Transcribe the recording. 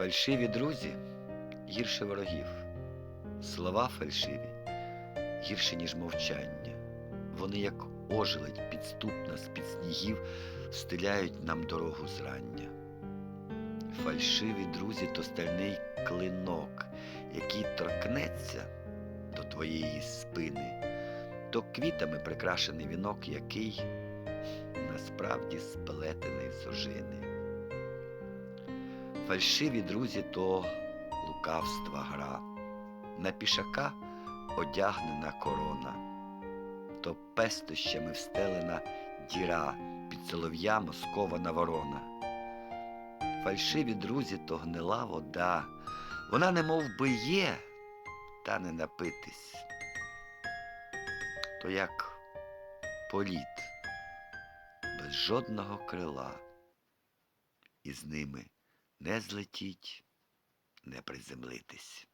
Фальшиві друзі гірше ворогів. Слова фальшиві гірше, ніж мовчання. Вони, як ожеледь підступна з-під снігів, стиляють нам дорогу зрання. Фальшиві друзі то стальний клинок, який торкнеться до твоєї спини, то квітами прикрашений вінок, який насправді сплетений з ожини. Фальшиві друзі то лукавства гра, на пішака одягнена корона, то пестощами встелена діра, під солов'ями скована ворона. Фальшиві друзі то гнила вода, вона немов би є, та не напитись. То як політ без жодного крила, і з ними не злетіть, не приземлитись.